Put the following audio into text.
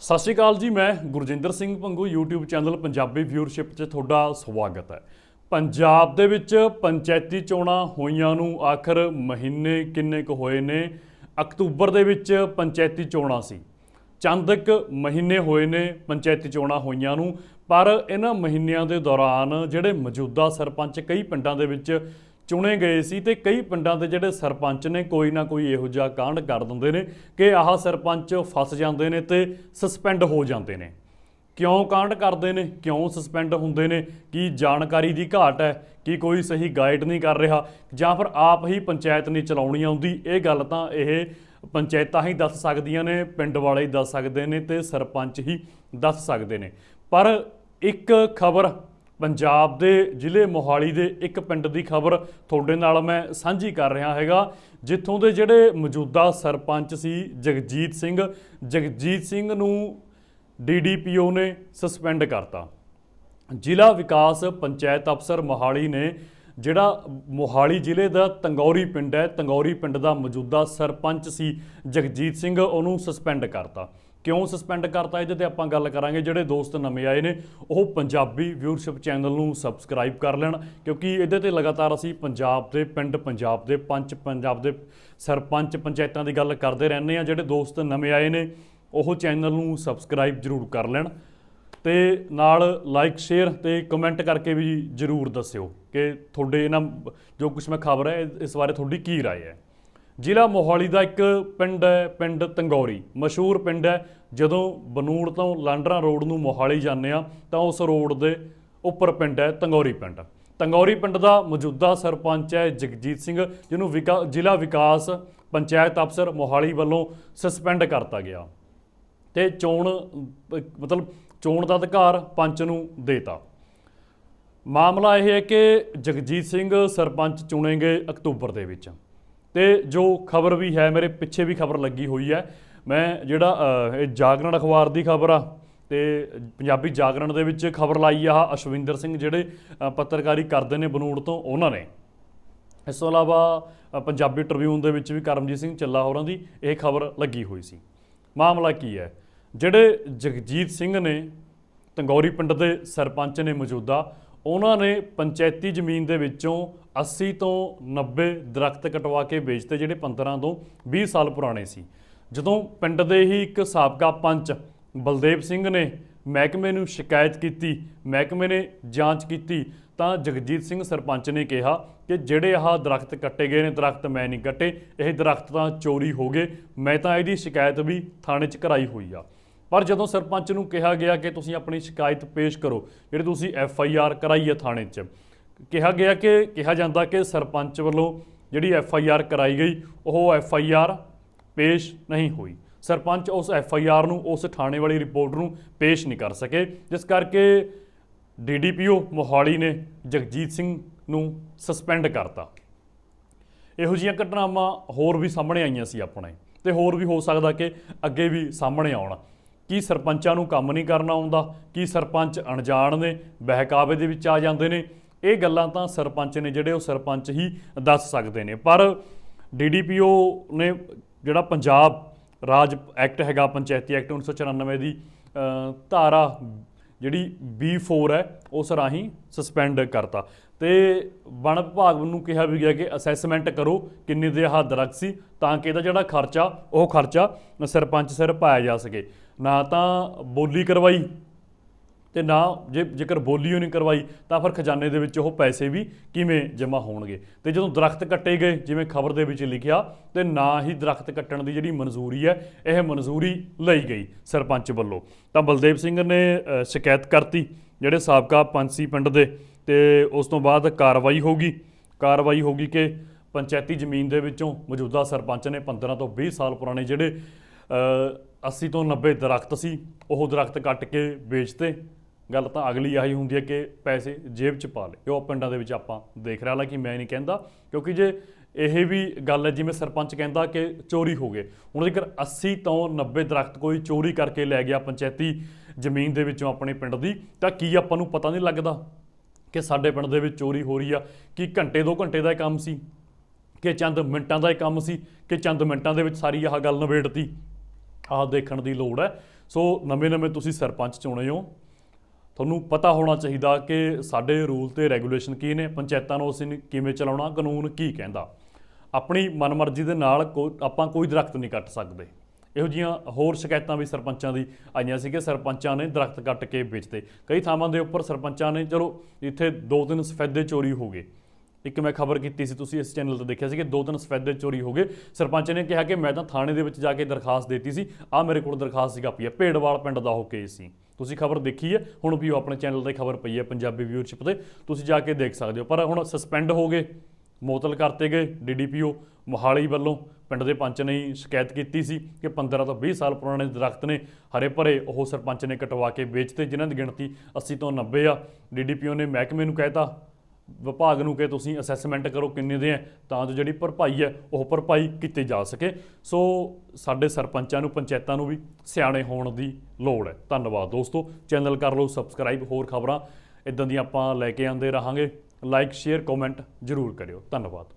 ਸਤਿ ਸ਼੍ਰੀ ਅਕਾਲ ਜੀ, ਮੈਂ Gurjinder Singh Pangu YouTube channel Punjabi viewership 'ਚ ਤੁਹਾਡਾ ਸਵਾਗਤ ਹੈ। ਪੰਜਾਬ ਦੇ ਵਿੱਚ ਪੰਚਾਇਤੀ ਚੋਣਾਂ ਹੋਈਆਂ ਨੂੰ ਆਖਰ ਮਹੀਨੇ ਕਿੰਨੇ ਕੁ ਹੋਏ ਨੇ? ਅਕਤੂਬਰ ਦੇ ਵਿੱਚ ਪੰਚਾਇਤੀ ਚੋਣਾਂ ਸੀ। ਚੰਦਕ ਮਹੀਨੇ ਹੋਏ ਨੇ ਪੰਚਾਇਤੀ ਚੋਣਾਂ ਹੋਈਆਂ ਨੂੰ, ਪਰ ਇਹਨਾਂ ਮਹੀਨਿਆਂ ਦੇ ਦੌਰਾਨ ਜਿਹੜੇ ਮੌਜੂਦਾ ਸਰਪੰਚ ਕਈ ਪਿੰਡਾਂ ਦੇ ਵਿੱਚ ਚੁਣੇ ਗਏ ਸੀ ਤੇ ਕਈ ਪਿੰਡਾਂ ਦੇ ਜਿਹੜੇ ਸਰਪੰਚ ਨੇ ਕੋਈ ਨਾ ਕੋਈ ਇਹੋ ਜਿਹਾ ਕਾਂਡ ਕਰ ਦਿੰਦੇ ਨੇ ਕਿ ਆਹ ਸਰਪੰਚ ਫਸ ਜਾਂਦੇ ਨੇ ਤੇ ਸਸਪੈਂਡ ਹੋ ਜਾਂਦੇ ਨੇ। ਕਿਉਂ ਕਾਂਡ ਕਰਦੇ ਨੇ? ਕਿਉਂ ਸਸਪੈਂਡ ਹੁੰਦੇ ਨੇ? ਕੀ ਜਾਣਕਾਰੀ ਦੀ ਘਾਟ ਹੈ? ਕੀ ਕੋਈ ਸਹੀ ਗਾਈਡ ਨਹੀਂ ਕਰ ਰਿਹਾ? ਜਾਂ ਫਿਰ ਆਪ ਹੀ ਪੰਚਾਇਤ ਨਹੀਂ ਚਲਾਉਣੀ ਆਉਂਦੀ? ਇਹ ਗੱਲ ਤਾਂ ਇਹ ਪੰਚਾਇਤਾਂ ਹੀ ਦੱਸ ਸਕਦੀਆਂ ਨੇ, ਪਿੰਡ ਵਾਲੇ ਹੀ ਦੱਸ ਸਕਦੇ ਨੇ ਤੇ ਸਰਪੰਚ ਹੀ ਦੱਸ ਸਕਦੇ ਨੇ। ਪਰ ਇੱਕ ਖਬਰ ਪੰਜਾਬ ਦੇ ਜ਼ਿਲ੍ਹੇ ਮੋਹਾਲੀ ਦੇ ਇੱਕ ਪਿੰਡ ਦੀ ਖਬਰ ਤੁਹਾਡੇ ਨਾਲ ਮੈਂ ਸਾਂਝੀ ਕਰ ਰਿਹਾ ਹੈਗਾ, ਜਿੱਥੋਂ ਦੇ ਜਿਹੜੇ ਮੌਜੂਦਾ ਸਰਪੰਚ ਸੀ ਜਗਜੀਤ ਸਿੰਘ ਜਗਜੀਤ ਸਿੰਘ ਨੂੰ ਡੀਡੀਪੀਓ ਨੇ ਸਸਪੈਂਡ ਕਰਤਾ। ਜ਼ਿਲ੍ਹਾ ਵਿਕਾਸ ਪੰਚਾਇਤ ਅਫਸਰ ਮੋਹਾਲੀ ਨੇ ਜਿਹੜਾ ਮੋਹਾਲੀ ਜ਼ਿਲ੍ਹੇ ਦਾ ਤੰਗੌਰੀ ਪਿੰਡ ਹੈ, ਤੰਗੌਰੀ ਪਿੰਡ ਦਾ ਮੌਜੂਦਾ ਸਰਪੰਚ ਸੀ ਜਗਜੀਤ ਸਿੰਘ, ਉਹਨੂੰ ਸਸਪੈਂਡ ਕਰਤਾ। ਕਿਉਂ ਸਸਪੈਂਡ ਕਰਤਾ ਇਹਦੇ ਤੇ ਆਪਾਂ ਗੱਲ ਕਰਾਂਗੇ ਜਿਹੜੇ ਦੋਸਤ ਨਵੇਂ ਆਏ ਨੇ ਉਹ ਪੰਜਾਬੀ ਵਿਊਅਰਸ਼ਿਪ ਚੈਨਲ ਨੂੰ ਸਬਸਕ੍ਰਾਈਬ ਕਰ ਲੈਣ ਕਿਉਂਕਿ ਇਹਦੇ ਤੇ ਲਗਾਤਾਰ ਅਸੀਂ ਪੰਜਾਬ ਦੇ ਪਿੰਡ ਪੰਜਾਬ ਦੇ ਪੰਚ ਪੰਜਾਬ ਦੇ ਸਰਪੰਚ ਪੰਚਾਇਤਾਂ ਦੀ ਗੱਲ ਕਰਦੇ ਰਹਿੰਦੇ ਆ ਜਿਹੜੇ ਦੋਸਤ ਨਵੇਂ ਆਏ ਨੇ ਉਹ ਚੈਨਲ ਨੂੰ ਸਬਸਕ੍ਰਾਈਬ ਜ਼ਰੂਰ ਕਰ ਲੈਣ ਤੇ ਨਾਲ ਲਾਈਕ ਸ਼ੇਅਰ ਤੇ ਕਮੈਂਟ ਕਰਕੇ ਵੀ ਜਰੂਰ ਦੱਸਿਓ ਕਿ ਤੁਹਾਡੇ ਇਹਨਾਂ ਜੋ ਕੁਝ ਮੈਂ ਖਬਰ ਹੈ ਇਸ ਬਾਰੇ ਤੁਹਾਡੀ ਕੀ رائے ਹੈ ਜ਼ਿਲ੍ਹਾ ਮੋਹਾਲੀ ਦਾ ਇੱਕ ਪਿੰਡ ਹੈ, ਪਿੰਡ ਤੰਗੌਰੀ। ਮਸ਼ਹੂਰ ਪਿੰਡ ਹੈ। ਜਦੋਂ ਬਨੂੜ ਤੋਂ ਲਾਂਡਰਾ ਰੋਡ ਨੂੰ ਮੋਹਾਲੀ ਜਾਂਦੇ ਆ ਤਾਂ ਉਸ ਰੋਡ ਦੇ ਉੱਪਰ ਪਿੰਡ ਹੈ, ਤੰਗੌਰੀ ਪਿੰਡ। ਤੰਗੌਰੀ ਪਿੰਡ ਦਾ ਮੌਜੂਦਾ ਸਰਪੰਚ ਹੈ ਜਗਜੀਤ ਸਿੰਘ, ਜਿਹਨੂੰ ਵਿਕਾ, ਜ਼ਿਲ੍ਹਾ ਵਿਕਾਸ ਪੰਚਾਇਤ ਅਫਸਰ ਮੋਹਾਲੀ ਵੱਲੋਂ ਸਸਪੈਂਡ ਕਰਤਾ ਗਿਆ। ਤੇ ਚੋਣ, ਮਤਲਬ ਚੋਣ ਦਾ ਅਧਿਕਾਰ ਪੰਚ ਨੂੰ ਦੇਤਾ। ਮਾਮਲਾ ਇਹ ਹੈ ਕਿ ਜਗਜੀਤ ਸਿੰਘ ਸਰਪੰਚ ਚੁਣੇ ਗਏ ਅਕਤੂਬਰ ਦੇ ਵਿੱਚ। ਤੇ ਜੋ ਖਬਰ ਵੀ ਹੈ, ਮੇਰੇ ਪਿੱਛੇ ਵੀ ਖਬਰ ਲੱਗੀ ਹੋਈ ਹੈ। ਮੈਂ ਜਿਹੜਾ ਇਹ ਜਾਗਰਣ ਅਖਬਾਰ ਦੀ ਖਬਰ ਆ ਤੇ ਪੰਜਾਬੀ ਜਾਗਰਣ ਦੇ ਵਿੱਚ ਖਬਰ ਲਾਈ ਆ ਅਸ਼ਵਿੰਦਰ ਸਿੰਘ, ਜਿਹੜੇ ਪੱਤਰਕਾਰੀ ਕਰਦੇ ਨੇ ਬਨੂੜ ਤੋਂ, ਉਹਨਾਂ ਨੇ। ਇਸ ਤੋਂ ਇਲਾਵਾ ਪੰਜਾਬੀ ਟ੍ਰਿਬਿਊਨ ਦੇ ਵਿੱਚ ਵੀ ਕਰਮਜੀਤ ਸਿੰਘ ਚੱਲਾ ਹੋਰਾਂ ਦੀ ਇਹ ਖਬਰ ਲੱਗੀ ਹੋਈ ਸੀ। ਮਾਮਲਾ ਕੀ ਹੈ? ਜਿਹੜੇ ਜਗਜੀਤ ਸਿੰਘ ਨੇ, ਤੰਗੌਰੀ ਪਿੰਡ ਦੇ ਸਰਪੰਚ ਨੇ ਮੌਜੂਦਾ, ਉਹਨਾਂ ਨੇ ਪੰਚਾਇਤੀ ਜ਼ਮੀਨ ਦੇ ਵਿੱਚੋਂ 80 ਤੋਂ 90 ਦਰਖਤ ਕਟਵਾ ਕੇ ਵੇਚਤੇ ਜਿਹੜੇ 15 ਤੋਂ 20 ਸਾਲ ਪੁਰਾਣੇ ਸੀ। ਜਦੋਂ ਪਿੰਡ ਦੇ ਹੀ ਇੱਕ ਸਾਬਕਾ ਪੰਚ ਬਲਦੇਵ ਸਿੰਘ ਨੇ ਮਹਿਕਮੇ ਨੂੰ ਸ਼ਿਕਾਇਤ ਕੀਤੀ, ਮਹਿਕਮੇ ਨੇ ਜਾਂਚ ਕੀਤੀ, ਤਾਂ ਜਗਜੀਤ ਸਿੰਘ ਸਰਪੰਚ ਨੇ ਕਿਹਾ ਕਿ ਜਿਹੜੇ ਆਹ ਦਰਖਤ ਕੱਟੇ ਗਏ ਨੇ, ਦਰਖਤ ਮੈਂ ਨਹੀਂ ਕੱਟੇ, ਇਹ ਦਰਖਤ ਤਾਂ ਚੋਰੀ ਹੋ ਗਏ, ਮੈਂ ਤਾਂ ਇਹਦੀ ਸ਼ਿਕਾਇਤ ਵੀ ਥਾਣੇ 'ਚ ਕਰਾਈ ਹੋਈ ਆ। ਪਰ ਜਦੋਂ ਸਰਪੰਚ ਨੂੰ ਕਿਹਾ ਗਿਆ ਕਿ ਤੁਸੀਂ ਆਪਣੀ ਸ਼ਿਕਾਇਤ ਪੇਸ਼ ਕਰੋ, ਜਿਹੜੇ ਤੁਸੀਂ ਐਫ ਆਈ ਆਰ ਕਰਾਈ ਹੈ ਥਾਣੇ 'ਚ ਕਿਹਾ ਗਿਆ ਕਿ, ਕਿਹਾ ਜਾਂਦਾ ਕਿ ਸਰਪੰਚ ਵੱਲੋਂ ਜਿਹੜੀ ਐਫ ਆਈ ਆਰ ਕਰਾਈ ਗਈ, ਉਹ ਐਫ ਆਈ ਆਰ ਪੇਸ਼ ਨਹੀਂ ਹੋਈ। ਸਰਪੰਚ ਉਸ ਐਫ ਆਈ ਆਰ ਨੂੰ, ਉਸ ਥਾਣੇ ਵਾਲੀ ਰਿਪੋਰਟ ਨੂੰ ਪੇਸ਼ ਨਹੀਂ ਕਰ ਸਕੇ। ਜਿਸ ਕਰਕੇ ਡੀਡੀਪੀਓ ਮੋਹਾਲੀ ਨੇ ਜਗਜੀਤ ਸਿੰਘ ਨੂੰ ਸਸਪੈਂਡ ਕਰਤਾ। ਇਹੋ ਜਿਹੀਆਂ ਘਟਨਾਵਾਂ ਹੋਰ ਵੀ ਸਾਹਮਣੇ ਆਈਆਂ ਸੀ ਆਪਣੇ। ਤੇ ਹੋਰ ਵੀ ਹੋ ਸਕਦਾ ਕਿ ਅੱਗੇ ਵੀ ਸਾਹਮਣੇ ਆਉਣ। ਕੀ ਸਰਪੰਚਾਂ ਨੂੰ ਕੰਮ ਨਹੀਂ ਕਰਨਾ ਆਉਂਦਾ? ਕੀ ਸਰਪੰਚ ਅਣਜਾਣ ਨੇ? ਬਹਿਕਾਵੇ ਦੇ ਵਿੱਚ ਆ ਜਾਂਦੇ ਨੇ? ਇਹ ਗੱਲਾਂ ਤਾਂ ਸਰਪੰਚ ਨੇ ਜਿਹੜੇ ਉਹ ਸਰਪੰਚ ਹੀ ਦੱਸ ਸਕਦੇ ਨੇ। ਪਰ ਡੀਡੀਪੀਓ ਨੇ ਜਿਹੜਾ ਪੰਜਾਬ ਰਾਜ ਐਕਟ ਹੈਗਾ, ਪੰਚਾਇਤੀ ਐਕਟ 1994 ਦੀ ਧਾਰਾ ਜਿਹੜੀ B4 ਹੈ, ਉਸ ਰਾਹੀਂ ਸਸਪੈਂਡ ਕਰਤਾ। ਤੇ ਵਣ ਵਿਭਾਗ ਨੂੰ ਕਿਹਾ ਵੀ ਗਿਆ ਕਿ ਅਸੈਸਮੈਂਟ ਕਰੋ, ਕਿੰਨੇ ਦੇ ਹੱਦ ਰੱਖ ਸੀ, ਤਾਂ ਕਿ ਇਹਦਾ ਜਿਹੜਾ ਖਰਚਾ, ਉਹ ਖਰਚਾ ਸਰਪੰਚ ਸਿਰ ਪਾਇਆ ਜਾ ਸਕੇ। ਨਾ ਤਾਂ ਬੋਲੀ ਕਰਵਾਈ ਤੇ ਨਾ ਜੇ ਜੇਕਰ ਬੋਲੀ ਉਹ ਨਹੀਂ ਕਰਵਾਈ ਤਾਂ ਫਿਰ ਖਜ਼ਾਨੇ ਦੇ ਵਿੱਚ ਉਹ ਪੈਸੇ ਵੀ ਕਿਵੇਂ ਜਮ੍ਹਾਂ ਹੋਣਗੇ? ਤੇ ਜਦੋਂ ਦਰਖਤ ਕੱਟੇ ਗਏ ਜਿਵੇਂ ਖਬਰ ਦੇ ਵਿੱਚ ਲਿਖਿਆ ਤੇ ਨਾ ਹੀ ਦਰਖਤ ਕੱਟਣ ਦੀ ਜਿਹੜੀ ਮਨਜ਼ੂਰੀ ਹੈ ਇਹ ਮਨਜ਼ੂਰੀ ਲਈ ਗਈ ਸਰਪੰਚ ਵੱਲੋਂ। ਤਾਂ ਬਲਦੇਵ ਸਿੰਘ ਨੇ ਸ਼ਿਕਾਇਤ ਕਰਤੀ ਜਿਹੜੇ ਸਾਬਕਾ ਪੰਚੀ ਪਿੰਡ ਦੇ ਤੇ ਉਸ ਤੋਂ ਬਾਅਦ ਕਾਰਵਾਈ ਹੋਗੀ ਕਾਰਵਾਈ ਹੋਗੀ ਕਿ ਪੰਚਾਇਤੀ ਜ਼ਮੀਨ ਦੇ ਵਿੱਚੋਂ ਮੌਜੂਦਾ ਸਰਪੰਚ ਨੇ 15 ਤੋਂ 20 ਸਾਲ ਪੁਰਾਣੇ ਜਿਹੜੇ ਅ, 80 ਤੋਂ 90 ਦਰਖਤ ਸੀ ਉਹ ਦਰਖਤ ਕੱਟ ਕੇ ਵੇਚਤੇ। ਗੱਲ ਤਾਂ ਅਗਲੀ ਆਹੀ ਹੁੰਦੀ ਹੈ ਕਿ ਪੈਸੇ ਜੇਬ 'ਚ ਪਾ ਲਏ। ਉਹ ਪਿੰਡਾਂ ਦੇ ਵਿੱਚ ਆਪਾਂ ਦੇਖ ਰਿਹਾ ਹਾਲਾਂਕਿ ਮੈਂ ਨਹੀਂ ਕਹਿੰਦਾ, ਕਿਉਂਕਿ ਜੇ ਇਹ ਵੀ ਗੱਲ ਹੈ, ਜਿਵੇਂ ਸਰਪੰਚ ਕਹਿੰਦਾ ਕਿ ਚੋਰੀ ਹੋ ਗਏ। ਹੁਣ ਜੇਕਰ 80 ਤੋਂ 90 ਦਰਖਤ ਕੋਈ ਚੋਰੀ ਕਰਕੇ ਲੈ ਗਿਆ ਪੰਚਾਇਤੀ ਜ਼ਮੀਨ ਦੇ ਵਿੱਚੋਂ ਆਪਣੇ ਪਿੰਡ ਦੀ, ਤਾਂ ਕੀ ਆਪਾਂ ਨੂੰ ਪਤਾ ਨਹੀਂ ਲੱਗਦਾ ਕਿ ਸਾਡੇ ਪਿੰਡ ਦੇ ਵਿੱਚ ਚੋਰੀ ਹੋ ਰਹੀ ਆ? ਕਿ ਘੰਟੇ ਦੋ ਘੰਟੇ ਦਾ ਇਹ ਕੰਮ ਸੀ? ਕਿ ਚੰਦ ਮਿੰਟਾਂ ਦਾ ਇਹ ਕੰਮ ਸੀ? ਕਿ ਚੰਦ ਮਿੰਟਾਂ ਦੇ ਵਿੱਚ ਸਾਰੀ ਆਹ ਗੱਲ ਨਿਬੇੜਤੀ? ਆਹ ਦੇਖਣ ਦੀ ਲੋੜ ਹੈ। ਸੋ ਨਵੇਂ-ਨਵੇਂ ਤੁਸੀਂ ਸਰਪੰਚ ਚੁਣੇ ਹੋ। ਤੁਹਾਨੂੰ ਪਤਾ ਹੋਣਾ ਚਾਹੀਦਾ ਕਿ ਸਾਡੇ ਰੂਲ ਤੇ ਰੈਗੂਲੇਸ਼ਨ ਕੀ ਨੇ, ਪੰਚਾਇਤਾਂ ਨੂੰ ਅਸੀਂ ਕਿਵੇਂ ਚਲਾਉਣਾ, ਕਾਨੂੰਨ ਕੀ ਕਹਿੰਦਾ। ਆਪਣੀ ਮਨਮਰਜ਼ੀ ਦੇ ਨਾਲ ਕੋ- ਆਪਾਂ ਕੋਈ ਦਰਖਤ ਨਹੀਂ ਕੱਟ ਸਕਦੇ। ਇਹੋ ਜੀਆਂ ਹੋਰ ਸ਼ਿਕਾਇਤਾਂ ਵੀ ਸਰਪੰਚਾਂ ਦੀ ਆਈਆਂ ਸੀ ਕਿ ਸਰਪੰਚਾਂ ਨੇ ਦਰਖਤ ਕੱਟ ਕੇ ਵੇਚਦੇ ਕਈ ਥਾਵਾਂ ਦੇ ਉੱਪਰ ਸਰਪੰਚਾਂ ਨੇ, ਚਲੋ, ਇੱਥੇ ਦੋ ਤਿੰਨ ਸਫੈਦੇ ਚੋਰੀ ਹੋ ਗਏ। ਇੱਕ ਮੈਂ ਖਬਰ ਕੀਤੀ ਸੀ, ਤੁਸੀਂ ਇਸ ਚੈਨਲ ਤੇ ਦੇਖਿਆ ਸੀ ਕਿ ਦੋ ਤਿੰਨ ਸਫੈਦੇ ਚੋਰੀ ਹੋ ਗਏ। ਸਰਪੰਚ ਨੇ ਕਿਹਾ ਕਿ ਮੈਂ ਤਾਂ ਥਾਣੇ ਦੇ ਵਿੱਚ ਜਾ ਕੇ ਦਰਖਾਸਤ ਦਿੱਤੀ ਸੀ। ਆ ਮੇਰੇ ਕੋਲ ਦਰਖਾਸਤ ਸੀਗਾ ਪਈ ਹੈ ਭੇੜਵਾਲ ਪਿੰਡ ਦਾ ਉਹ ਕੇਸ ਸੀ। ਤੁਸੀਂ ਖਬਰ ਦੇਖੀ ਹੈ, ਹੁਣ ਵੀ ਉਹ ਆਪਣੇ ਚੈਨਲ ਤੇ ਖਬਰ ਪਈ ਹੈ, ਪੰਜਾਬੀ ਵਿਊਅਰਸ਼ਿਪ ਤੇ। ਤੁਸੀਂ ਜਾ ਕੇ ਦੇਖ ਸਕਦੇ ਹੋ, ਪਰ ਹੁਣ ਸਸਪੈਂਡ ਹੋ ਗਏ ਮੁਅਤਲ ਕਰਤੇ ਗਏ ਡੀਡੀਪੀਓ ਮੋਹਾਲੀ ਵੱਲੋਂ ਪਿੰਡ ਦੇ ਪੰਚ ਨੇ ਸ਼ਿਕਾਇਤ ਕੀਤੀ ਸੀ ਕਿ 15 ਤੋਂ 20 ਸਾਲ ਪੁਰਾਣੇ ਦਰਖਤ ਨੇ ਹਰੇ ਭਰੇ, ਉਹ ਸਰਪੰਚ ਨੇ ਕਟਵਾ ਕੇ ਵੇਚਤੇ, ਜਿਨ੍ਹਾਂ ਦੀ ਗਿਣਤੀ 80 ਤੋਂ 90 ਆ। ਡੀਡੀਪੀਓ ਨੇ ਮਹਿਕਮੇ ਨੂੰ ਕਹਿਤਾ ਵਿਭਾਗ ਨੂੰ ਕਿ ਤੁਸੀਂ ਅਸੈਸਮੈਂਟ ਕਰੋ ਕਿੰਨੇ ਦੇ ਹੈ ਤਾਂ ਜੋ ਜਿਹੜੀ ਭਰਪਾਈ ਹੈ, ਉਹ ਭਰਪਾਈ ਕੀਤੀ ਜਾ ਸਕੇ। ਸੋ ਸਾਡੇ ਸਰਪੰਚਾਂ ਨੂੰ, ਪੰਚਾਇਤਾਂ ਨੂੰ ਵੀ ਸਿਆਣੇ ਹੋਣ ਦੀ ਲੋੜ ਹੈ। ਧੰਨਵਾਦ ਦੋਸਤੋ। ਚੈਨਲ ਕਰ ਲਓ ਸਬਸਕ੍ਰਾਈਬ ਹੋਰ ਖਬਰਾਂ। ਇਦਾਂ ਦੀਆਂ ਆਪਾਂ ਲੈ ਕੇ ਆਉਂਦੇ ਰਹਾਂਗੇ। ਲਾਈਕ ਸ਼ੇਅਰ ਕਮੈਂਟ ਜ਼ਰੂਰ ਕਰਿਓ। ਧੰਨਵਾਦ।